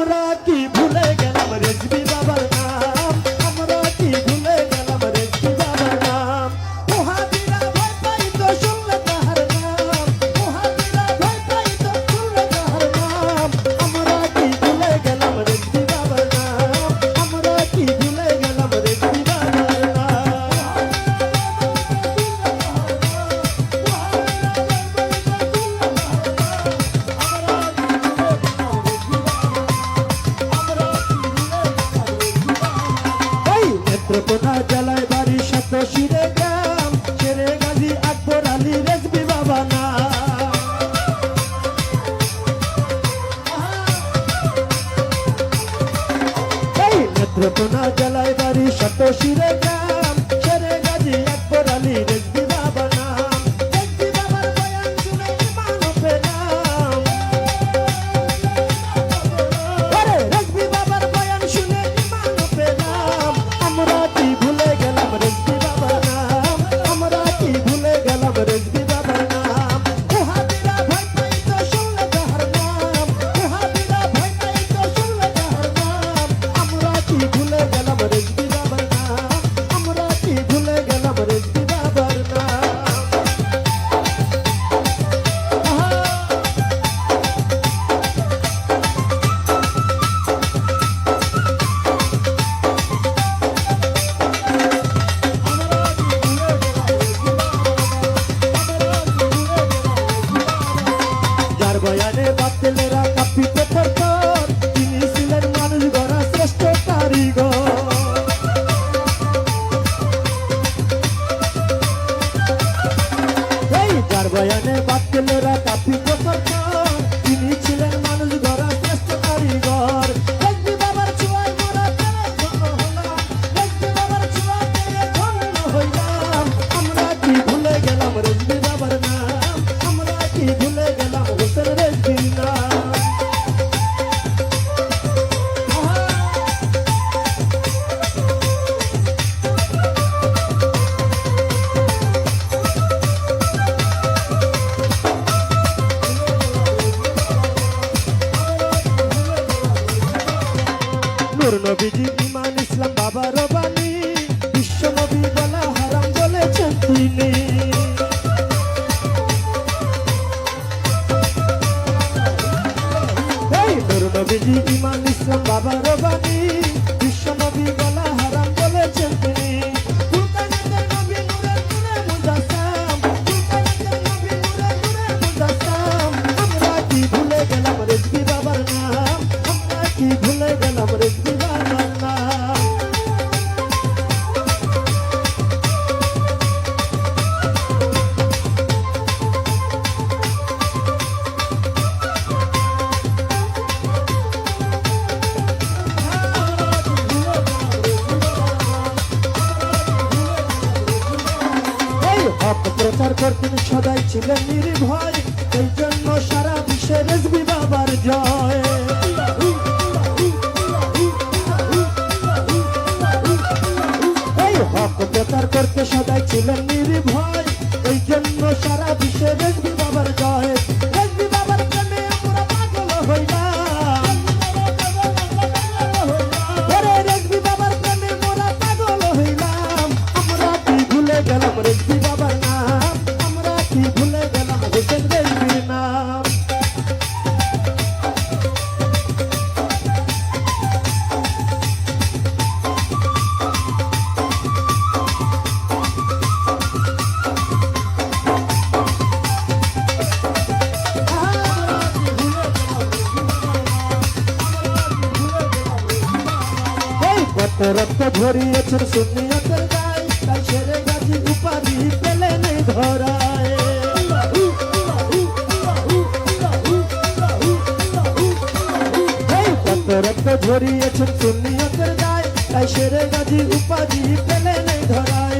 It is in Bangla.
আমরা কি ভুলে গেলাম রেজবি বাবার বাড়ি শত শিরে গ্রাম, শেরে গাজী, আকবর আলী, রেজবি বাবা না। নেত্রকোনা জেলায় বাড়ি শত শিরে গ্রাম। তিনি ছিলেন মানুষ গড়া শ্রেষ্ঠ কারিগর। বাবার ছোঁয়ায় মোরা হইলাম। নূর নবীজি ইমান ইসলাম বাবার বাণী। বিশ্ব নবী বলা হারাম বলেছেন তিনি। তোর নবীজি ইমান ইসলাম বাবার বাণী। বিশ্ব নবী বলা হারাম বলেছেন ছিলেন নির্ভয় এই জন্য সারা বিশ্বে রেজবি বাবার জয়। এই হক প্রচার করতে সদাই ছিলেন নির্ভয় এই জন্য সারা বিশ্বে রক্ত ধরিয়েছেন সুন্নিয়তের গায়ে, তাই সেরে গাছি উপাধি পেলে নেই ধরায়। রক্ত ভরিয়েছেন সুন্নিয়তের গায়ে, তাই সেরে গাছি উপাধি পেলে নেই ধরায়।